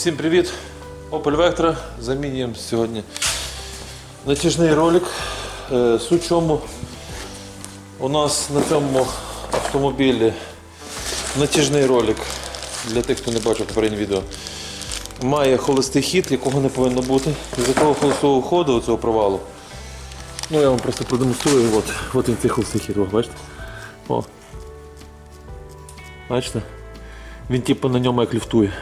Всім привіт! Opel Vectra. Замінюємо сьогодні натяжний ролик. Е, Суть чому у нас на цьому автомобілі натяжний ролик, для тих, хто не бачив попереднє відео, має холостий хід, якого не повинно бути. Із-за того холостого ходу, цього провалу. Ну я вам просто продемонструю. От, от він цей холостий хід, бачите? О. Бачите? Він типу на ньому як ліфтує.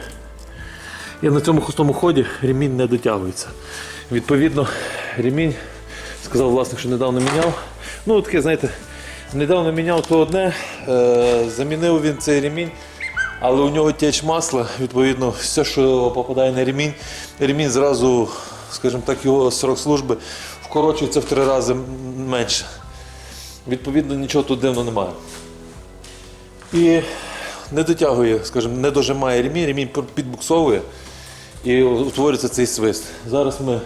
І на цьому хустому ході ремінь не дотягується. Відповідно, ремінь, сказав власник, що недавно міняв. Ну, таке, знаєте, недавно міняв то одне, е, замінив він цей ремінь, але у нього теч масла, відповідно, все, що попадає на ремінь, ремінь зразу, скажімо так, його срок служби вкорочується в три рази менше. Відповідно, нічого тут дивного немає. І не дотягує, скажімо, не дожимає ремінь, ремінь підбуксовує і утворюється цей свист. Зараз ми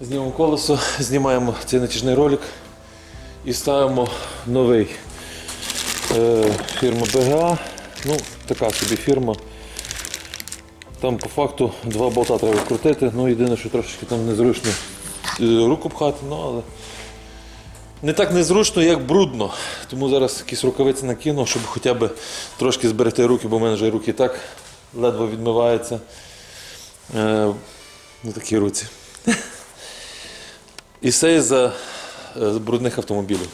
знімемо колесо, знімаємо цей натяжний ролик і ставимо новий. Е, фірма БГА. Ну, така собі фірма. Там по факту два болта треба крутити. Ну, єдине, що трошечки там незручно е, руку пхати, ну але не так незручно, як брудно. Тому зараз якісь рукавиці накину, щоб хоча б трошки зберегти руки, бо в мене вже руки так ледве відмиваються. Е, на такій руці. І все із-за е, брудних автомобілів.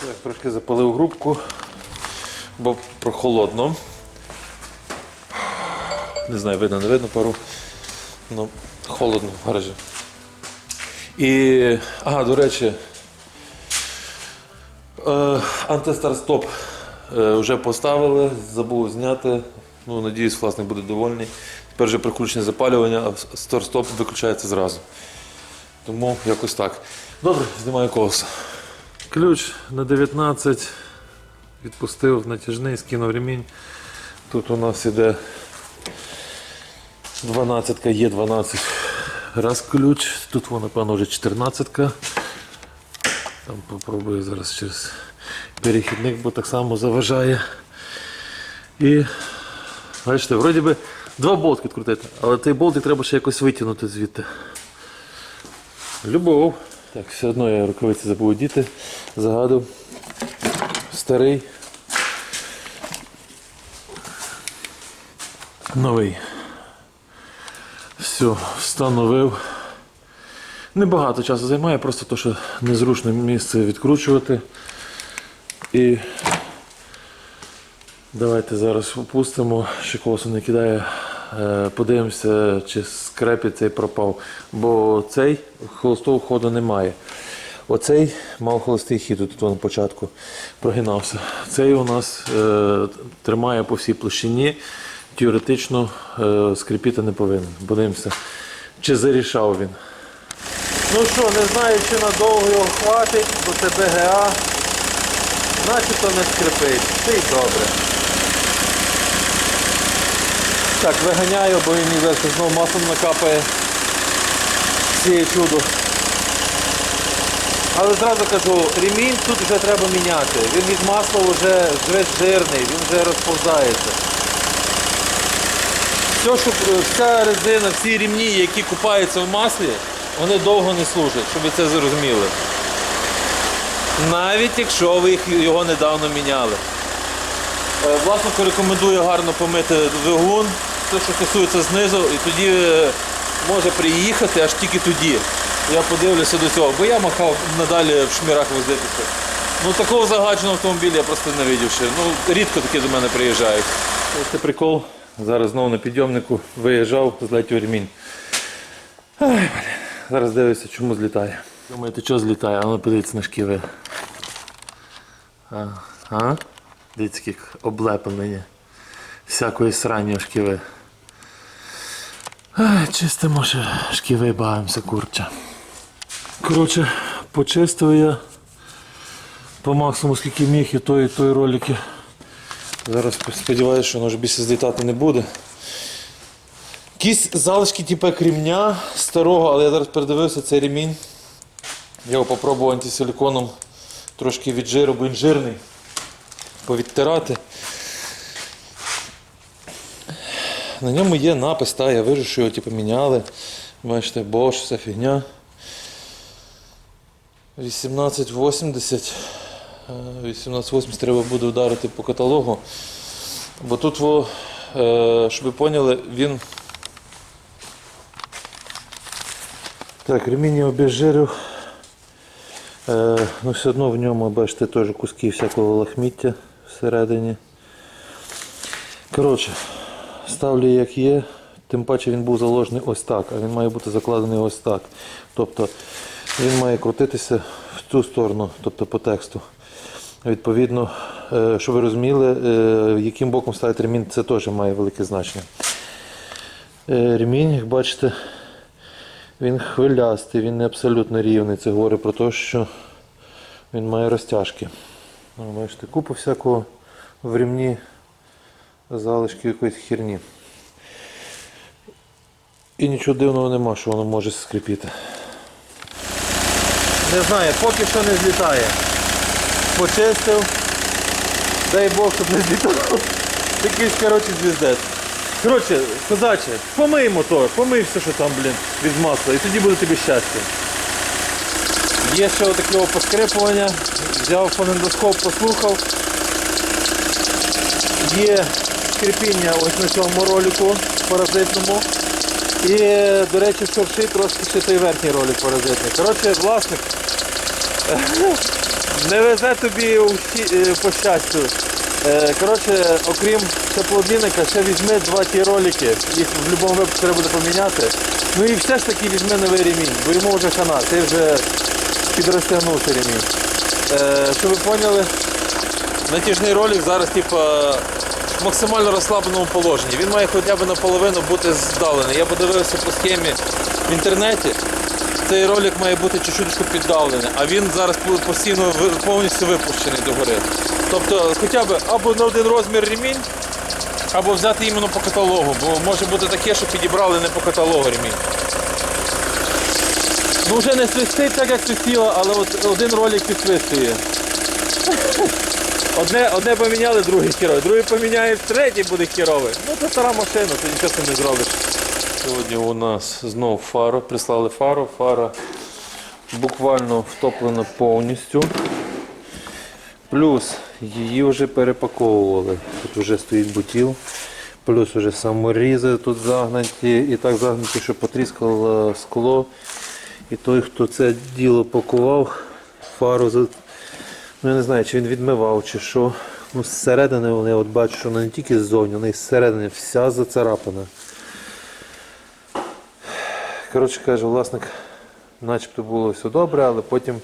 Так, трошки запалив грубку, бо прохолодно. Не знаю, видно, не видно пару. Ну, холодно в гаражі. І, ага, до речі, Е, Антистарт-стоп е, вже поставили, забув зняти. Ну, Надіюсь, власник буде довольний. Тепер вже приключення запалювання, а старт-стоп виключається зразу. Тому якось так. Добре, знімаю колесо. Ключ на 19 відпустив натяжний, скинув ремінь. Тут у нас іде 12 є 12 раз ключ. Тут воно, напевно, вже 14. -ка. Там попробую зараз через перехідник, бо так само заважає. І бачите, вроді би два болтики відкрутити, але цей болтик треба ще якось витягнути звідти. Любов. Так, все одно я рукавиці забув діти, загадав. Старий. Новий. Все, встановив. Небагато часу займає, просто то, що незручне місце відкручувати. І давайте зараз опустимо, ще колесо не кидає. Е, Подивимося, чи скрепі цей пропав. Бо цей холостого ходу немає. Оцей мав холостий хід тут на початку прогинався. Цей у нас е, тримає по всій площині, теоретично е, скріпіти не повинен. Подивимося, чи зарішав він. Ну що, не знаю, чи надовго його хватить, бо це БГА. Начебто не скрипить. Це й добре. Так, виганяю, бо він ніби знову маслом накапає цієї чудо. Але зразу кажу, ремінь тут вже треба міняти. Він від масла вже вже жирний, він вже розповзається. Все, що, вся резина, всі рівні, які купаються в маслі, вони довго не служать, щоб ви це зрозуміли. Навіть якщо ви його недавно міняли. Е, Власнику рекомендую гарно помити двигун, те, що стосується знизу, і тоді е, може приїхати аж тільки тоді. Я подивлюся до цього, бо я махав надалі в шмірах возитися. Ну такого загаченого автомобіля я просто не видів ще. Ну, рідко такі до мене приїжджають. Ось це прикол. Зараз знову на підйомнику виїжджав, злетів ремінь. Ай. Зараз дивлюся, чому злітає. Думаєте, що злітає? А ну подивіться на шківи. А? а? Дивіться, як облеплений. Всякої срані шківи. Чистимо ще шківи, багаємося, курча. Коротше, почистив я по максимуму скільки міг і той, і той ролики. Зараз сподіваюся, що воно вже більше злітати не буде. Якісь залишки типу кремня старого, але я зараз передивився цей ремінь. Я його попробував антисиліконом трошки від жиру, бо він жирний. Повідтирати. На ньому є напис, та, я вижу, що його типу, міняли. Бачите, Bosch, вся фігня. 1880. Е, 1880 треба буде вдарити по каталогу. Бо тут, е, щоб ви поняли, він. Так, ремінь я. Е, ну, все одно в ньому, бачите, теж куски всякого лахміття всередині. Коротше, ставлю як є, тим паче він був заложений ось так, а він має бути закладений ось так. Тобто він має крутитися в цю сторону, тобто по тексту. Відповідно, е, щоб ви розуміли, е, яким боком ставити ремінь, це теж має велике значення. Е, Ремінь, як бачите, він хвилястий, він не абсолютно рівний. Це говорить про те, що він має розтяжки. Ну, Бачите, купу всякого в ремні залишки якоїсь херні. І нічого дивного нема, що воно може скрипіти. Не знаю, поки що не злітає. Почистив. Дай Бог, щоб не злітало. Такий, коротше, звіздець. Коротше, козаче, помий мотор, помий все, що там, блін, від масла, і тоді буде тобі щастя. Є ще отаке поскрипування. Взяв фонендоскоп, послухав. Є скрипіння ось на цьому ролику паразитному. І, до речі, шуршить трошки ще той верхній ролик паразитний. Коротше, власник не везе тобі е, по щастю. Е, Коротше, окрім теплообмінника, ще візьми два ті ролики, їх в будь-якому випадку треба буде поміняти. Ну і все ж таки візьми новий ремінь, бо йому вже хана, ти вже підрозтягнувся ремінь. Е, Щоб ви поняли, натяжний ролик зараз типа, в максимально розслабленому положенні. Він має хоча б наполовину бути здалений. Я подивився по схемі в інтернеті. Цей ролик має бути чуть-чуть піддавлений, а він зараз постійно повністю випущений догори. Тобто хоча б або на один розмір ремінь, або взяти іменно по каталогу, бо може бути таке, що підібрали не по каталогу ремінь. Ну вже не свистить так, як свистіло, але от один ролик підсвистує. Одне, одне поміняли, другий херовий, другий поміняє, третій буде херовий. Ну це стара машина, ти нічого з не зробиш. Сьогодні у нас знов фара, прислали фару, фара буквально втоплена повністю. Плюс її вже перепаковували. Тут вже стоїть бутіл. Плюс вже саморізи тут загнаті і так загнаті, що потріскало скло. І той, хто це діло пакував, фару, ну я не знаю, чи він відмивав, чи що. Ну, зсередини вони от бачу, що вона не тільки ззовні, вона і зсередини вся зацарапана. Коротше каже, власник, начебто було все добре, але потім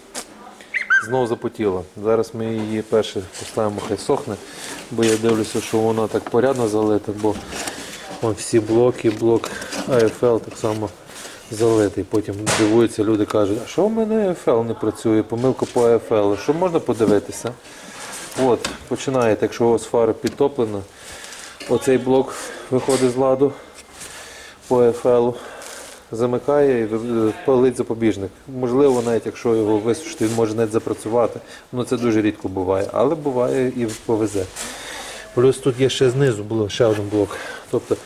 знову запотіла. Зараз ми її перше поставимо, хай сохне, бо я дивлюся, що вона так порядно залита, бо вон всі блоки, блок AFL так само залитий. Потім дивуються, люди кажуть, а що в мене AFL не працює, помилка по AFL, що можна подивитися? От, починаєте, якщо у вас фара підтоплена, оцей блок виходить з ладу по AFL, замикає і палить запобіжник. Можливо, навіть якщо його висушити, він може навіть запрацювати. Ну це дуже рідко буває, але буває і повезе. Плюс тут є ще знизу було ще один блок. Тобто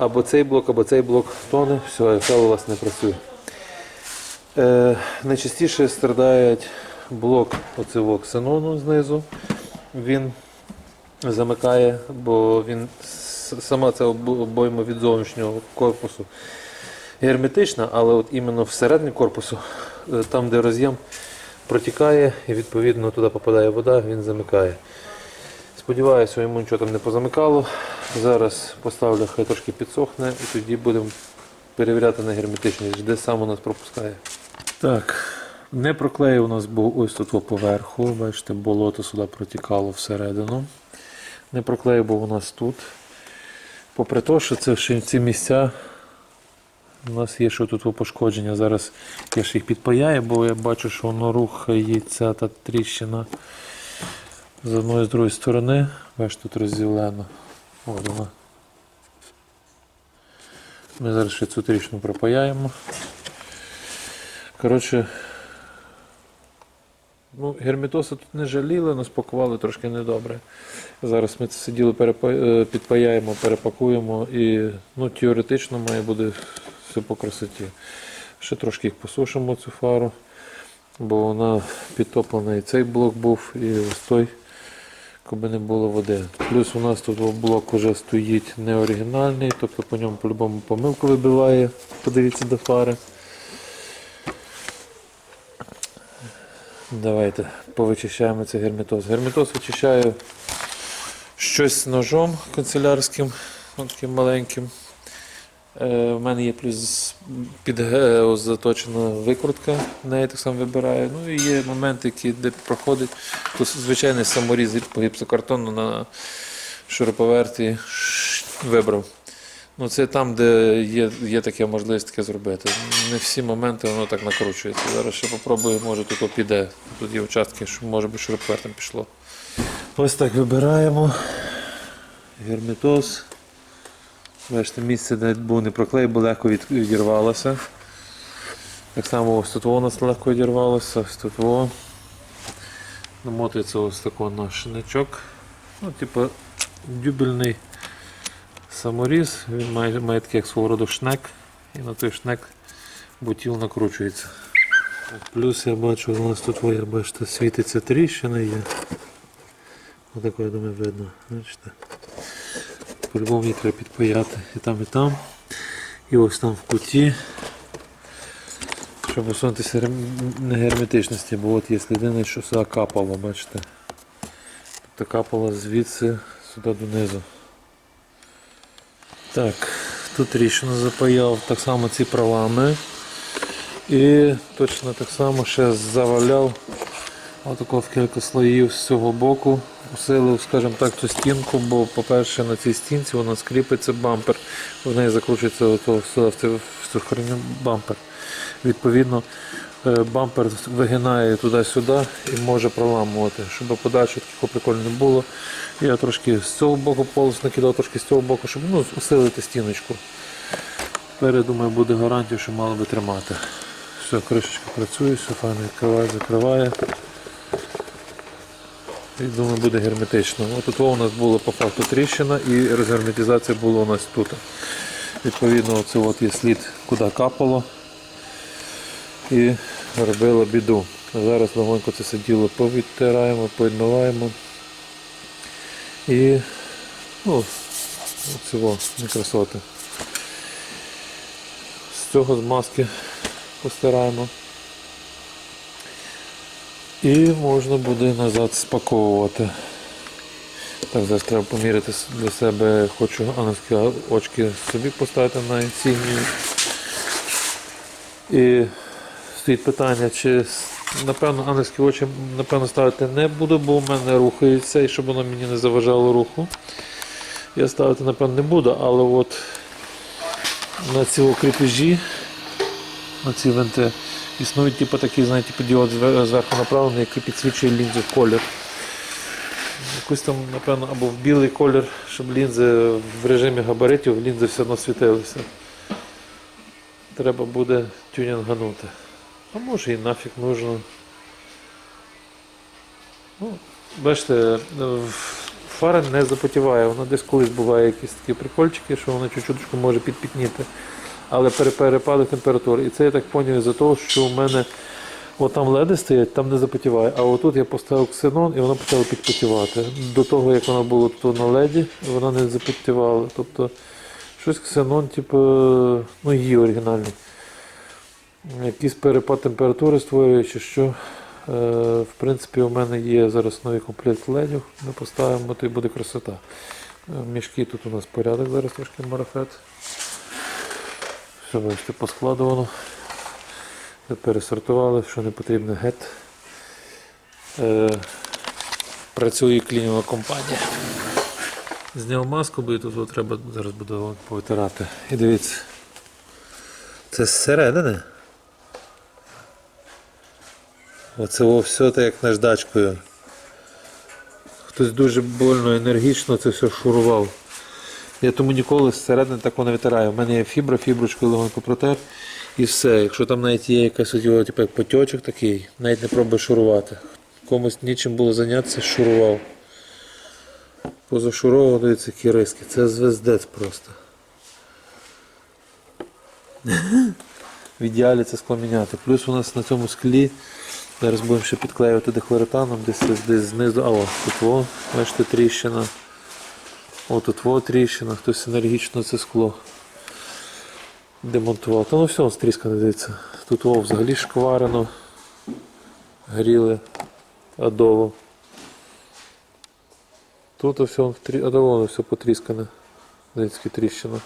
або цей блок, або цей блок тоне, все, AFL у вас не працює. Е, найчастіше страдає блок оцього ксенону знизу. Він замикає, бо він сама ця обойма від зовнішнього корпусу герметична, але от іменно всередині корпусу, е, там де роз'єм протікає і відповідно туди попадає вода, він замикає. Сподіваюся, йому нічого там не позамикало. Зараз поставлю, хай трошки підсохне і тоді будемо перевіряти на герметичність, де сам у нас пропускає. Так, не проклей у нас був ось тут поверху. Бачите, болото сюди протікало всередину. Не проклей був у нас тут. Попри те, що це ще ці місця у нас є що тут пошкодження. Зараз я ж їх підпаяю, бо я бачу, що воно рухається та тріщина з одної з другої сторони. Бачите, тут розділено. От вона. Ми зараз ще цю тріщину пропаяємо. Коротше, Ну, герметоса тут не жаліли, але спакували трошки недобре. Зараз ми це все діло перепа- е, підпаяємо, перепакуємо і ну, теоретично має бути все по красоті. Ще трошки їх посушимо цю фару, бо вона підтоплена і цей блок був, і ось той, коли не було води. Плюс у нас тут блок вже стоїть не оригінальний, тобто по ньому по-любому помилку вибиває. Подивіться до фари. Давайте повичищаємо цей герметоз. Герметоз вичищаю щось ножом канцелярським, таким маленьким. Е, У мене є плюс під ге- заточена викрутка, неї так само вибираю. Ну і є моменти, які де проходить. То звичайний саморіз по гіпсокартону на шуруповерті вибрав. Ну, це там, де є, є така можливість таке зробити. Не всі моменти воно так накручується. Зараз ще попробую, може тут піде. Тут є участки, що може би шуруповертом пішло. Ось так вибираємо. Герметоз. Бачите, місце, де був не проклей, бо легко відірвалося. Так само ось тут у нас легко відірвалося, ось тут во. Намотується ось такий наш шиничок. Ну, типу, дюбельний саморіз, він має, має такий як свого роду шнек, і на той шнек бутіл накручується. Плюс я бачу, у нас тут, о, бачите, світиться тріщина є. Отако, я думаю, видно. Бачите? По-любому її треба підпаяти і там, і там. І ось там в куті. Щоб усунутися герм- негерметичності, бо от є слідини, що сюди капало, бачите. Тобто капало звідси сюди донизу. Так, тут тріщину запаяв, так само ці правами. І точно так само ще заваляв отако в кілька слоїв з цього боку. Усилив, скажімо так, цю стінку, бо, по-перше, на цій стінці воно скріпиться бампер, в неї закручується в херню бампер. Відповідно, е, бампер вигинає туди-сюди і може проламувати. Щоб подальше такого прикольно не було. Я трошки з цього боку полос накидав, трошки з цього боку, щоб ну, усилити стіночку. Тепер, думаю, буде гарантія, що мало би тримати. Все, кришечка працює, все файно відкриває, закриває. І думаю, буде герметично. Тут у нас була по факту тріщина і розгерметизація була у нас тут. Відповідно, оце от є слід, куди капало і робило біду. Зараз легонько це все діло повідтираємо, повідмиваємо. І ну, цього не красоти. З цього з постираємо. І можна буде назад спаковувати. Так, зараз треба поміряти для себе, хочу ангельські очки собі поставити на інсігнію. І стоїть питання, чи напевно ангельські очі напевно ставити не буду, бо у мене рухається і щоб воно мені не заважало руху. Я ставити, напевно, не буду, але от на ці кріпежі, на ці винти, існують типу, такі, знаєте, типу, діод зверху направлений, який підсвічує лінзу в колір. Якусь там, напевно, або в білий колір, щоб лінзи в режимі габаритів лінзи все одно світилися. Треба буде тюнінганути. А може і нафіг нужно. Ну, бачите, фара не запотіває, вона десь колись буває якісь такі прикольчики, що вона чуть-чуть може підпітніти. Але при перепаду температури. І це я так зрозумів із-за того, що у мене от там леди стоять, там не запотіває. А отут я поставив ксенон і воно почало підпотівати. До того, як воно було тут на леді, вона не запотівала. Тобто щось ксенон, типу, ну її оригінальний. Якийсь перепад температури створює чи що. Е, в принципі, у мене є зараз новий комплект ледів. Ми поставимо, то й буде красота. Е, Мішки тут у нас порядок, зараз трошки марафет. Все, поскладувано. Пересортували, що не потрібно гет. Е, працює клінінова компанія. Зняв маску, бо тут треба зараз буду повитирати. І дивіться. Це зсередини. Оце все так як наждачкою. Хтось дуже больно, енергічно це все шурував. Я тому ніколи зсередини такого не витираю. У мене є фібра, фіброчкою легонько протер і все. Якщо там навіть є якась типу, як потьочок такий, навіть не пробуй шурувати. комусь нічим було зайнятися, шурував. Позашуровував, дивіться, які риски. Це звездець просто. В ідеалі це скло міняти. Плюс у нас на цьому склі зараз будемо ще підклеювати дехлоретаном, десь, десь знизу. А о, тут во, бачите, тріщина. О, тут во тріщина, хтось енергічно це скло демонтував. Та ну все, он стріскане, дивіться. Тут во взагалі шкварено. Гріли адово. Тут все адово все потріскане. Дивіться, тріщина.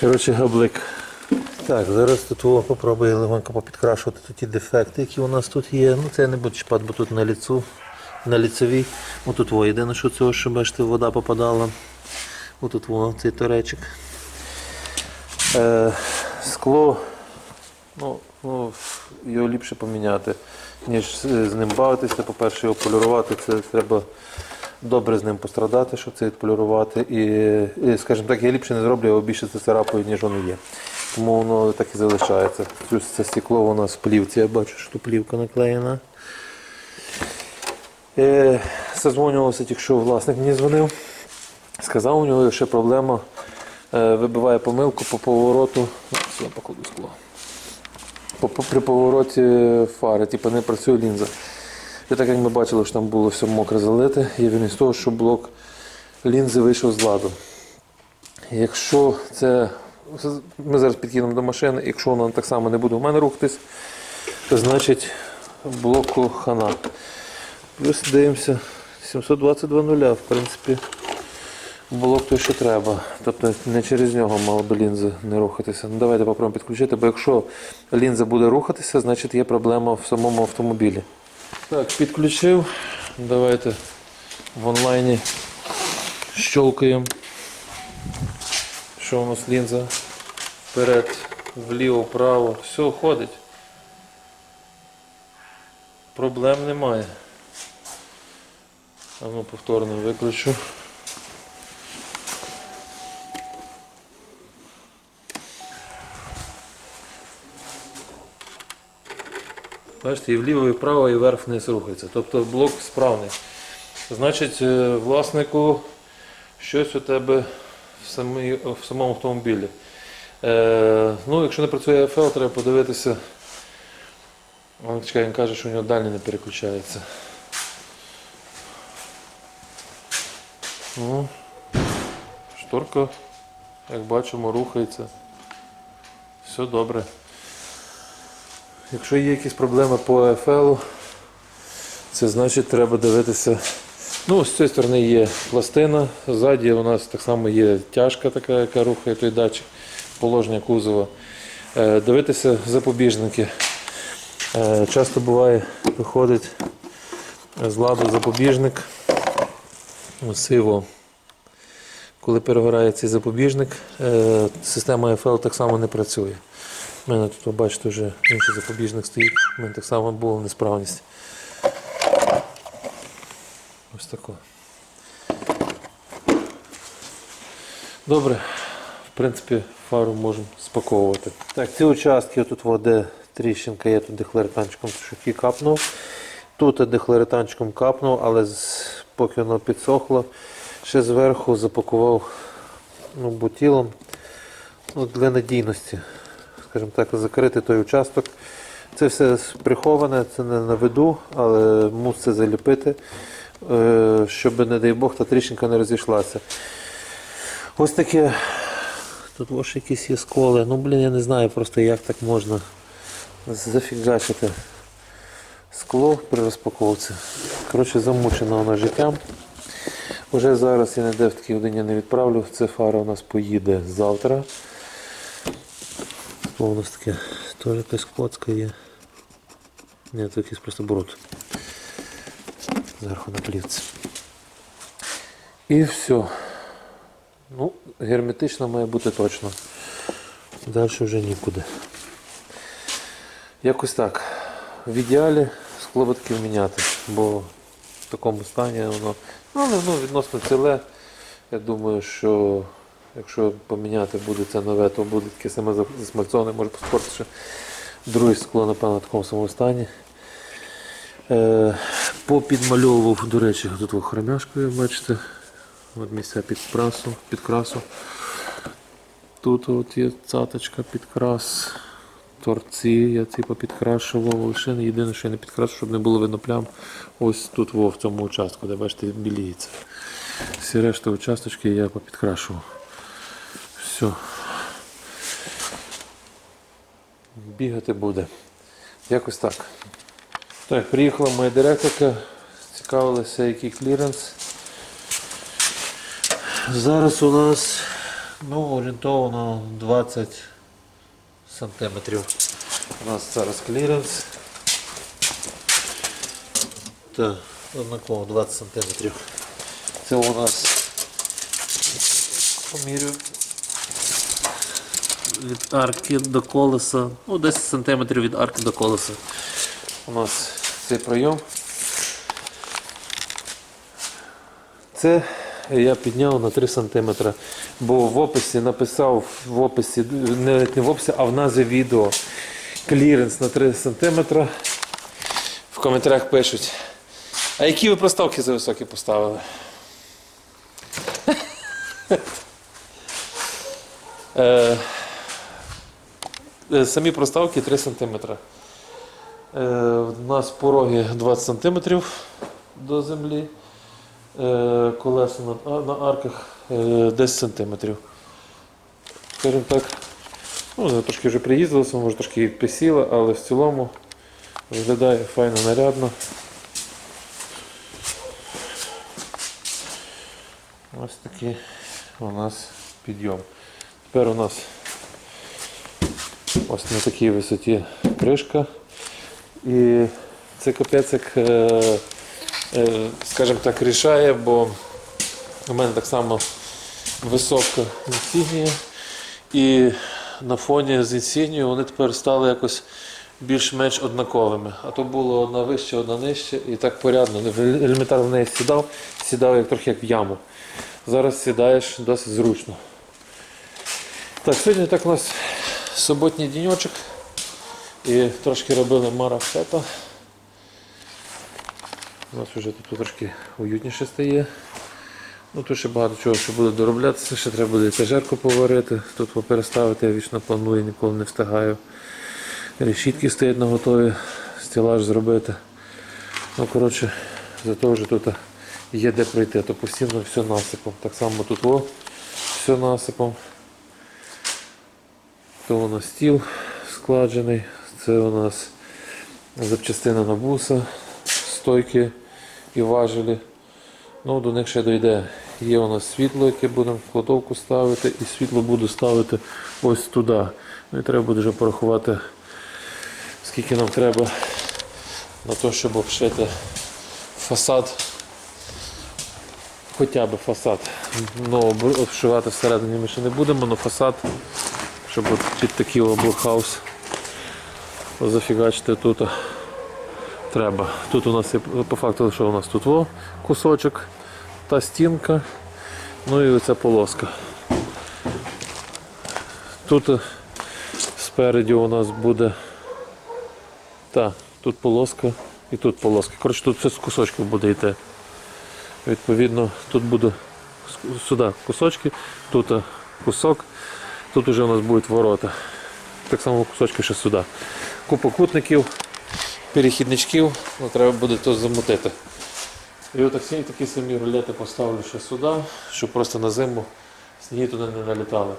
Коротше, габлик. Так, зараз тут попробую легонько попідкрашувати тут ті дефекти, які у нас тут є. Ну це не буду чіпати, бо тут на ліцу, на ліцевій. Отут во, єдине, що цього, що бачите, вода попадала. Отут во, цей торечик. Е, скло, ну, ну, його ліпше поміняти, ніж з ним бавитися. По-перше, його полірувати, це треба добре з ним пострадати, щоб це відполірувати. І, скажімо так, я ліпше не зроблю, його більше це царапаю, ніж воно є. Тому воно так і залишається. Це стекло у нас в плівці, я бачу, що плівка наклеєна. Е, созвонювався, тільки власник мені дзвонив. Сказав, у нього ще проблема. е, Вибиває помилку по повороту. Я покладу скло. При повороті фари, типу не працює лінза. І так як ми бачили, що там було все мокре залите, є він із того, що блок лінзи вийшов з ладу. Якщо це. Ми зараз під'їдемо до машини, якщо вона так само не буде у мене рухатись, значить блоку хана. Плюс дивимося 722 нуля, в принципі, блок той, що треба. Тобто не через нього мало би лінза не рухатися. Ну, давайте попробуємо підключити, бо якщо лінза буде рухатися, значить є проблема в самому автомобілі. Так, підключив. Давайте в онлайні щелкаємо. Що у нас лінза? Вперед, вліво, вправо. Все ходить. Проблем немає. А ну повторно виключу. Бачите, і вліво, і вправо, і вверх вниз рухається. Тобто блок справний. Значить, е, власнику щось у тебе в, самій, в самому автомобілі. Е, ну, якщо не працює FL, треба подивитися. Чекай, він каже, що у нього дальній не переключається. Ну, шторка, як бачимо, рухається. Все добре. Якщо є якісь проблеми по EFL, це значить треба дивитися. Ну, з цієї сторони є пластина, ззаді у нас так само є тяжка така, яка рухає той датчик положення кузова. Е, Дивитися запобіжники. Е, Часто буває, виходить з ладу запобіжник. Його. Коли перегорає цей запобіжник, е, система EFL так само не працює. У мене тут, ви бачите, вже інший запобіжник стоїть. У мене так само була несправність. Ось тако. Добре, в принципі, фару можемо спаковувати. Так, ці участки тут воде тріщинка є, тут дехлоретанчиком шухі капнув. Тут дехлоретанчиком капнув, але поки воно підсохло, ще зверху запакував ну, бутілом ну, для надійності скажімо так, закрити той участок. Це все приховане, це не на виду, але мусить це заліпити, щоб, не дай Бог, та тріщинка не розійшлася. Ось таке. Тут ось якісь є сколи. Ну, блін, я не знаю просто, як так можна зафігачити скло при розпаковці. Коротше, замучено воно життям. Уже зараз я ніде в такій годині не відправлю. Це фара у нас поїде завтра. О, у нас таке теж якась клацка є. Ні, це якийсь просто бруд. Зверху на плівці. І все. Ну, герметично має бути точно. Далі вже нікуди. Якось так. В ідеалі скло міняти, бо в такому стані воно. Ну, але воно відносно ціле. Я думаю, що якщо поміняти буде це нове, то буде таке саме засмальцоване, може поспортити Друге скло, напевно, в такому самому стані. Е, попідмальовував, до речі, тут хромяшкою, бачите. От місця під красу, під красу. Тут от є цаточка підкрас. Торці я типу підкрашував. Лише єдине, що я не підкрашу, щоб не було видно плям. Ось тут во, в цьому участку, де бачите, біліється. Всі решта участочки я попідкрашував. Все. Бігати буде. Якось так. Так, приїхала моя директорка, цікавилася, який кліренс. Зараз у нас ну, орієнтовано 20 сантиметрів. У нас зараз кліренс. Так, однаково 20 сантиметрів. Це у нас помірю від арки до колеса. Ну, 10 сантиметрів від арки до колеса. У нас цей прийом. Це я підняв на 3 см, бо в описі написав в описі, не, в описі, а в назві відео кліренс на 3 см. В коментарях пишуть. А які ви проставки за високі поставили? Е, е, Самі проставки 3 см. Е, У нас пороги 20 см до землі. Е, Колеса на, арках е, 10 см. Скажімо так, ну, трошки вже приїздилася, може трошки присіла, але в цілому виглядає файно нарядно. Ось такий у нас підйом. Тепер у нас ось на такій висоті кришка. І це капець як, е, е, скажімо так, рішає, бо у мене так само висока інсігнія. І на фоні з інсігнією вони тепер стали якось більш-менш однаковими. А то було одна вище, одна нижче, і так порядно. Елементарно в неї сідав, сідав як трохи як в яму. Зараз сідаєш досить зручно. Так, сьогодні так у нас суботній діньочок. І трошки робили марафета. У нас вже тут трошки уютніше стає. Ну, тут ще багато чого ще буде дороблятися, ще треба буде етажерку поварити, тут переставити, я вічно планую, ніколи не встигаю. Решітки стоять на готові, стелаж зробити. Ну, коротше, зато вже тут є де пройти, то постійно все насипом. Так само тут о, все насипом. То нас стіл складений, це у нас запчастина на буса, стойки і важелі. Ну, до них ще дойде. Є у нас світло, яке будемо в кладовку ставити, і світло буду ставити ось туди. Ну і треба буде вже порахувати, скільки нам треба на те, щоб обшити фасад. Хоча б фасад. Ну, обшивати всередині ми ще не будемо, але фасад, щоб от під такий блокхаус зафігачити тут треба. Тут у нас є по факту, що у нас тут во кусочок, та стінка, ну і оця полоска. Тут спереді у нас буде та, тут полоска і тут полоска. Коротше, тут все з кусочків буде йти. Відповідно, тут буде сюди кусочки, тут кусок, тут вже у нас будуть ворота. Так само кусочки ще сюди. Купа кутників, перехідничків, ну, треба буде то замутити. І от такі, самі рулети поставлю ще сюди, щоб просто на зиму сніги туди не налітали.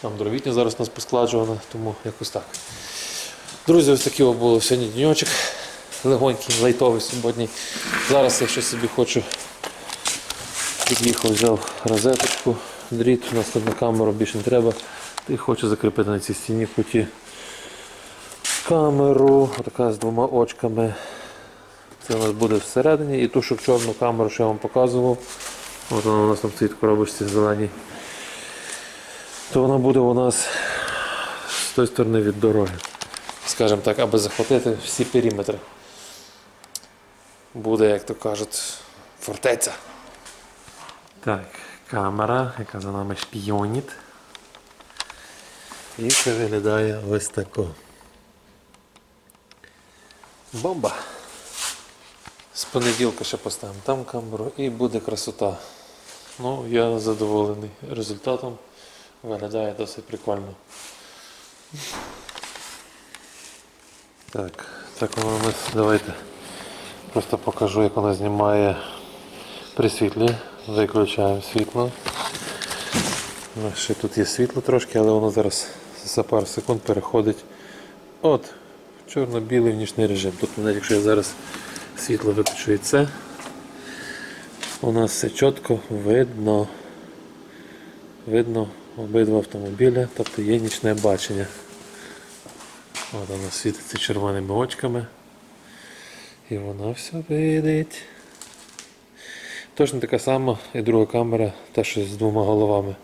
Там дровітня зараз у нас поскладжувана, тому якось так. Друзі, ось такий було сьогодні днючок. Легонький, лайтовий суботній. Зараз я ще собі хочу. Під'їхав, взяв розеточку, дріт, у нас тут на камеру більше не треба. І хочу закріпити на цій стіні путі камеру, така з двома очками. Це у нас буде всередині. І ту, що чорну камеру, що я вам показував. От вона у нас там стоїть в коробочці зеленій. То вона буде у нас з тої сторони від дороги. Скажімо так, аби захватити всі периметри. Буде, як то кажуть, фортеця. Так, камера, яка за нами шпіонить. І це виглядає ось тако. Бомба! З понеділка ще поставимо там камеру і буде красота. Ну, я задоволений результатом. Виглядає досить прикольно. Так, так воно ми давайте просто покажу, як вона знімає при світлі. Виключаємо світло. Ну, Ще тут є світло трошки, але воно зараз за пару секунд переходить от чорно-білий в нічний режим. Тут навіть якщо я зараз світло виключу і це, у нас все чітко видно. Видно обидва автомобіля, тобто є нічне бачення. От воно світиться червоними очками. І воно все видить. Точно така сама і друга камера, та що з двома головами.